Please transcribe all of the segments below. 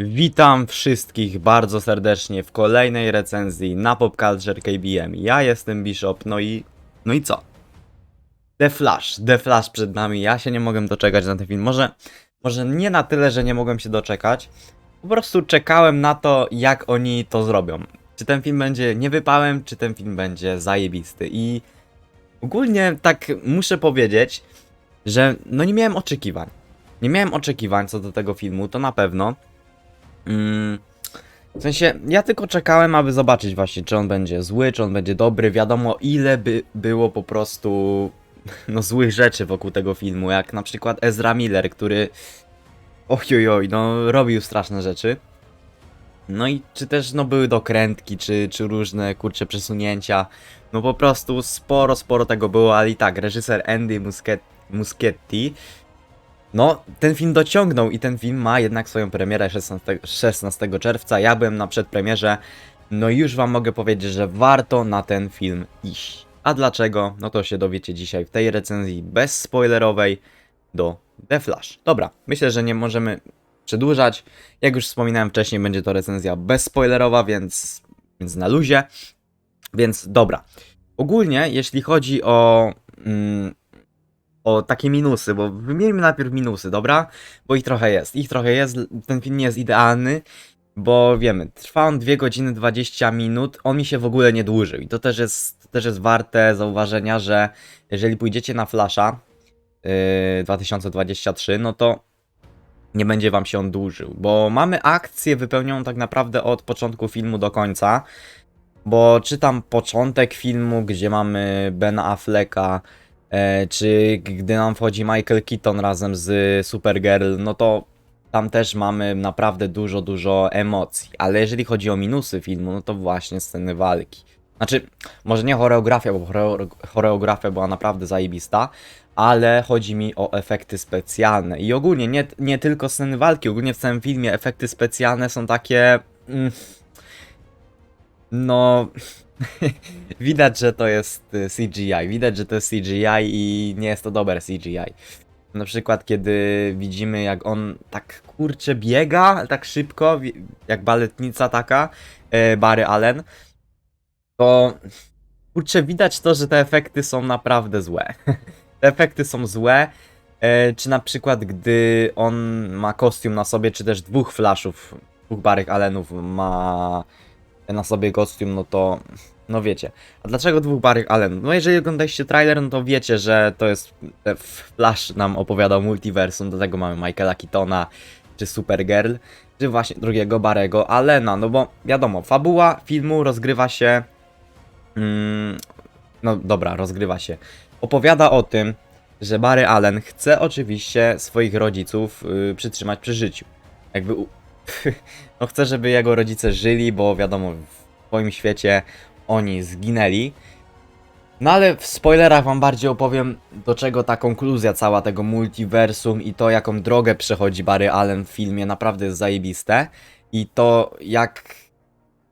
Witam wszystkich bardzo serdecznie w kolejnej recenzji na Pop Culture KBM. Ja jestem Bishop, no i... no i co? The Flash, The Flash przed nami, ja się nie mogłem doczekać na ten film. Może, może nie na tyle, że nie mogłem się doczekać, po prostu czekałem na to, jak oni to zrobią. Czy ten film będzie niewypałem, czy ten film będzie zajebisty i... Ogólnie tak muszę powiedzieć, że no nie miałem oczekiwań. Nie miałem oczekiwań co do tego filmu, to na pewno. Mm, w sensie, ja tylko czekałem, aby zobaczyć właśnie, czy on będzie zły, czy on będzie dobry. Wiadomo, ile by było po prostu no, złych rzeczy wokół tego filmu, jak na przykład Ezra Miller, który ojojoj, no robił straszne rzeczy. No i czy też no były dokrętki, czy, czy różne kurcze przesunięcia. No po prostu sporo, sporo tego było, ale i tak, reżyser Andy Muschietti, no, ten film dociągnął i ten film ma jednak swoją premierę 16, 16 czerwca. Ja byłem na przedpremierze, no i już wam mogę powiedzieć, że warto na ten film iść. A dlaczego? No to się dowiecie dzisiaj w tej recenzji bezspoilerowej do The Flash. Dobra, myślę, że nie możemy przedłużać. Jak już wspominałem wcześniej, będzie to recenzja bezspoilerowa, więc, więc na luzie. Więc dobra. Ogólnie, jeśli chodzi o mm, o takie minusy, bo wymieńmy najpierw minusy, dobra? Bo ich trochę jest. Ich trochę jest. Ten film nie jest idealny, bo wiemy, trwa on 2 godziny 20 minut, on mi się w ogóle nie dłużył. I to też jest, to też jest warte zauważenia, że jeżeli pójdziecie na Flasha yy, 2023, no to nie będzie wam się on dłużył, bo mamy akcję wypełnioną tak naprawdę od początku filmu do końca, bo czytam początek filmu, gdzie mamy Ben Afflecka, E, czy gdy nam wchodzi Michael Keaton razem z Supergirl, no to tam też mamy naprawdę dużo, dużo emocji. Ale jeżeli chodzi o minusy filmu, no to właśnie sceny walki. Znaczy, może nie choreografia, bo choreo- choreografia była naprawdę zajebista, ale chodzi mi o efekty specjalne. I ogólnie nie, nie tylko sceny walki, ogólnie w całym filmie efekty specjalne są takie. Mm, no, widać, że to jest y, CGI. Widać, że to jest CGI i nie jest to dobre CGI. Na przykład, kiedy widzimy, jak on tak kurczę biega, tak szybko, jak baletnica taka, e, Barry Allen, to kurczę widać to, że te efekty są naprawdę złe. te efekty są złe. E, czy na przykład, gdy on ma kostium na sobie, czy też dwóch flashów, dwóch Barry Allenów ma na sobie kostium, no to no wiecie. A dlaczego dwóch Barry Allen? No jeżeli oglądaliście trailer, no to wiecie, że to jest e, Flash nam opowiadał multiversum, do tego mamy Michaela Keatona, czy Supergirl, czy właśnie drugiego Barego Allena, no bo wiadomo, fabuła filmu rozgrywa się mm, no dobra, rozgrywa się. Opowiada o tym, że Barry Allen chce oczywiście swoich rodziców y, przytrzymać przy życiu. Jakby. no chce, żeby jego rodzice żyli, bo wiadomo, w swoim świecie oni zginęli. No ale w spoilerach wam bardziej opowiem, do czego ta konkluzja cała tego multiversum i to, jaką drogę przechodzi Barry Allen w filmie, naprawdę jest zajebiste. I to, jak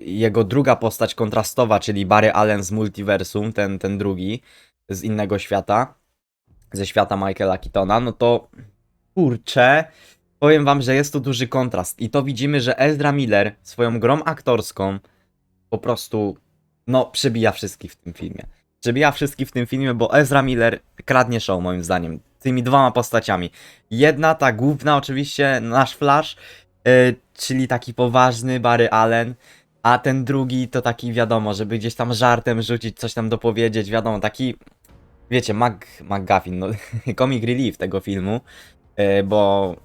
jego druga postać kontrastowa, czyli Barry Allen z multiversum, ten, ten drugi, z innego świata, ze świata Michaela Keatona, no to kurczę, powiem wam, że jest to duży kontrast. I to widzimy, że Ezra Miller swoją grą aktorską po prostu no, przebija wszystkich w tym filmie. Przebija wszystkich w tym filmie, bo Ezra Miller kradnie show, moim zdaniem. Tymi dwoma postaciami. Jedna, ta główna, oczywiście, nasz Flash, yy, czyli taki poważny Barry Allen, a ten drugi to taki, wiadomo, żeby gdzieś tam żartem rzucić, coś tam dopowiedzieć, wiadomo, taki, wiecie, Mac, McGuffin, no, comic relief tego filmu, yy, bo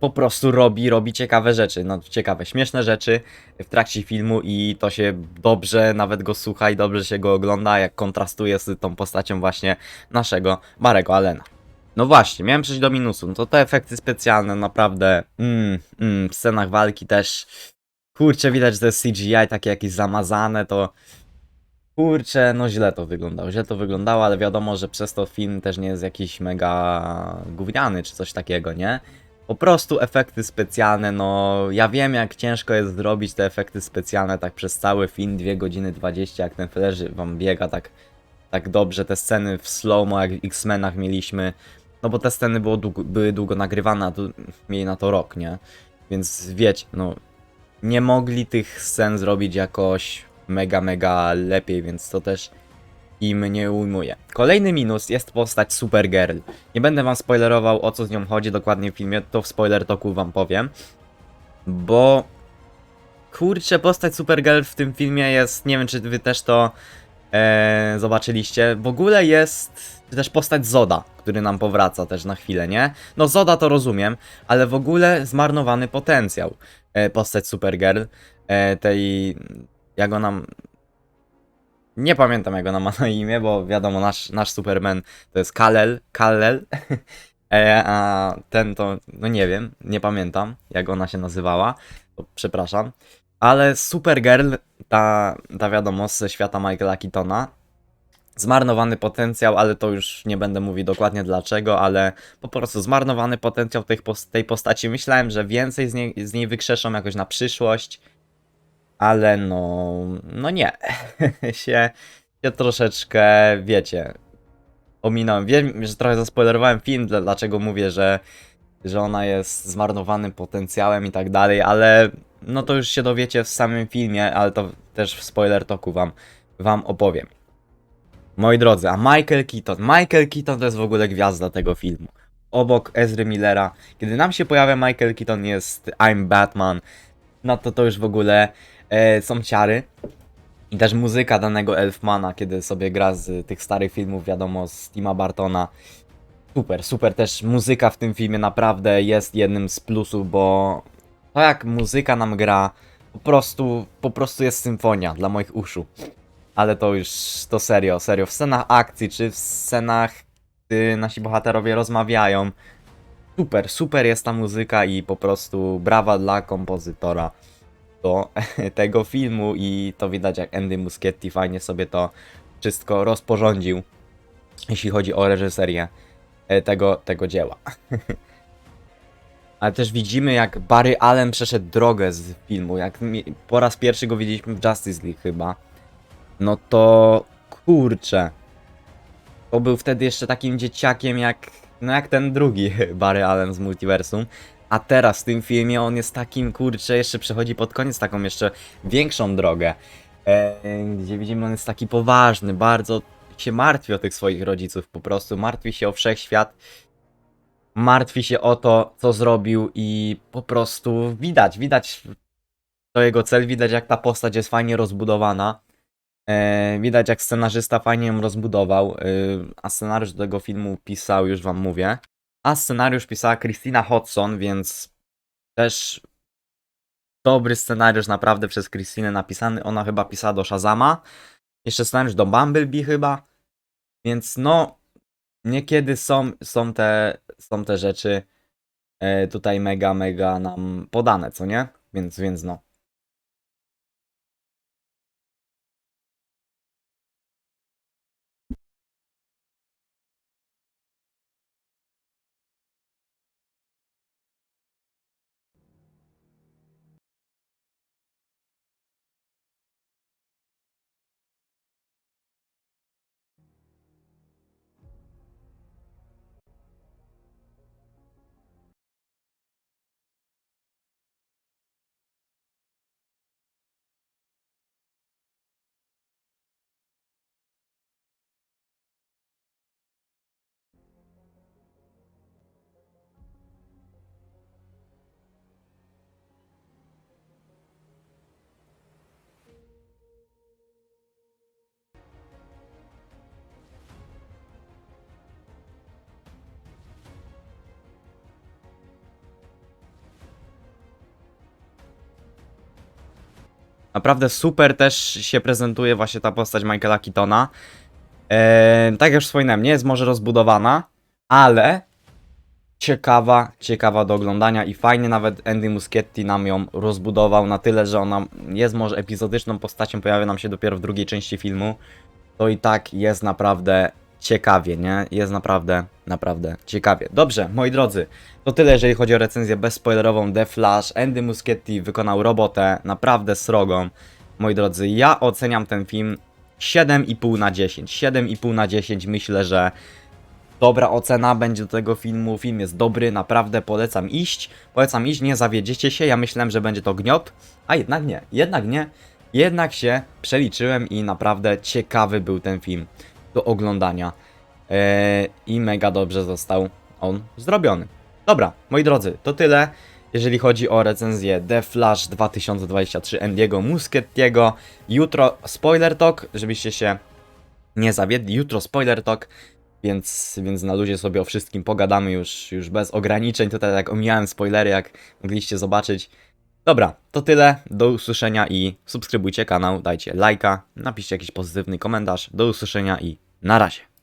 po prostu robi, robi ciekawe rzeczy, no ciekawe, śmieszne rzeczy w trakcie filmu i to się dobrze nawet go słucha i dobrze się go ogląda, jak kontrastuje z tą postacią właśnie naszego Barego Allena. No właśnie, miałem przejść do minusu, no to te efekty specjalne naprawdę, mm, mm, w scenach walki też, kurczę, widać, że to jest CGI takie jakieś zamazane, to kurczę, no źle to wyglądało, źle to wyglądało, ale wiadomo, że przez to film też nie jest jakiś mega gówniany czy coś takiego, nie? Po prostu efekty specjalne, no ja wiem jak ciężko jest zrobić te efekty specjalne tak przez cały film, 2 godziny 20, jak ten Flash wam biega tak, tak dobrze, te sceny w slow-mo jak w X-Menach mieliśmy, no bo te sceny było długo, były długo nagrywane, a tu mieli na to rok, nie? Więc wiecie, no nie mogli tych scen zrobić jakoś mega, mega lepiej, więc to też im nie ujmuje. Kolejny minus jest postać Supergirl. Nie będę wam spoilerował o co z nią chodzi dokładnie w filmie, to w spoiler toku wam powiem. Bo kurczę, postać Supergirl w tym filmie jest, nie wiem czy wy też to e, zobaczyliście, w ogóle jest też postać Zoda, który nam powraca też na chwilę, nie? No Zoda to rozumiem, ale w ogóle zmarnowany potencjał e, postać Supergirl, e, tej, jak ona, nie pamiętam jak ona na imię, bo wiadomo, nasz, nasz Superman to jest Kal-El, Kal-El, e, a ten to, no nie wiem, nie pamiętam jak ona się nazywała, przepraszam, ale Supergirl, ta, ta wiadomo, ze świata Michaela Keatona, zmarnowany potencjał, ale to już nie będę mówił dokładnie dlaczego, ale po prostu zmarnowany potencjał tej postaci. Myślałem, że więcej z niej, z niej wykrzeszą jakoś na przyszłość, ale no, no nie. się, się troszeczkę, wiecie, ominąłem. Wiem, że trochę zaspoilerowałem film, dla- dlaczego mówię, że, że ona jest zmarnowanym potencjałem i tak dalej, ale no to już się dowiecie w samym filmie, ale to też w spoiler toku wam, wam opowiem. Moi drodzy, a Michael Keaton. Michael Keaton to jest w ogóle gwiazda tego filmu. Obok Ezry Millera. Kiedy nam się pojawia Michael Keaton jest I'm Batman. No to to już w ogóle e, są ciary. I też muzyka danego Elfmana, kiedy sobie gra z tych starych filmów, wiadomo, z Tima Bartona. Super, super też muzyka w tym filmie naprawdę jest jednym z plusów, bo to jak muzyka nam gra, po prostu, po prostu jest symfonia dla moich uszu. Ale to już, to serio, serio. W scenach akcji, czy w scenach, gdy nasi bohaterowie rozmawiają. Super, super jest ta muzyka i po prostu brawa dla kompozytora do tego filmu i to widać jak Andy Muschietti fajnie sobie to wszystko rozporządził, jeśli chodzi o reżyserię e, tego, tego dzieła. Ale też widzimy jak Barry Allen przeszedł drogę z filmu, jak po raz pierwszy go widzieliśmy w Justice League chyba. No to kurczę. To był wtedy jeszcze takim dzieciakiem jak. No jak ten drugi Barry Allen z multiversum. A teraz w tym filmie on jest takim kurczę, jeszcze przechodzi pod koniec taką jeszcze większą drogę. E, gdzie widzimy, on jest taki poważny, bardzo się martwi o tych swoich rodziców, po prostu martwi się o wszechświat. Martwi się o to, co zrobił, i po prostu widać, widać to jego cel, widać jak ta postać jest fajnie rozbudowana. E, widać jak scenarzysta fajnie ją rozbudował, e, a scenariusz do tego filmu pisał, już wam mówię. A scenariusz pisała Christina Hodson, więc też dobry scenariusz naprawdę przez Christinę napisany. Ona chyba pisała do Shazama. Jeszcze scenariusz do Bumblebee chyba. Więc no, niekiedy są, są, te, są te rzeczy e, tutaj mega, mega nam podane, co nie? Więc, więc no. Naprawdę super też się prezentuje właśnie ta postać Michaela Keatona. Eee, tak jak już wspominałem, nie jest może rozbudowana, ale ciekawa, ciekawa do oglądania i fajnie nawet Andy Muschietti nam ją rozbudował na tyle, że ona jest może epizodyczną postacią, pojawia nam się dopiero w drugiej części filmu. To i tak jest naprawdę ciekawie, nie? Jest naprawdę, naprawdę ciekawie. Dobrze, moi drodzy, to tyle, jeżeli chodzi o recenzję bezspoilerową The Flash. Andy Muschietti wykonał robotę naprawdę srogą. Moi drodzy, ja oceniam ten film 7,5 na 10. 7,5 na 10 myślę, że dobra ocena będzie do tego filmu. Film jest dobry, naprawdę polecam iść. Polecam iść, nie zawiedziecie się. Ja myślałem, że będzie to gniot, a jednak nie. Jednak nie. Jednak się przeliczyłem i naprawdę ciekawy był ten film do oglądania. Eee, I mega dobrze został on zrobiony. Dobra, moi drodzy, to tyle. Jeżeli chodzi o recenzję The Flash 2023 Andiego Muschettiego. Jutro spoiler talk, żebyście się nie zawiedli. Jutro spoiler talk, więc, więc na luzie sobie o wszystkim pogadamy już, już bez ograniczeń. Tutaj jak omijałem spoilery, jak mogliście zobaczyć. Dobra, to tyle. Do usłyszenia i subskrybujcie kanał, dajcie lajka, napiszcie jakiś pozytywny komentarz. Do usłyszenia i na razie.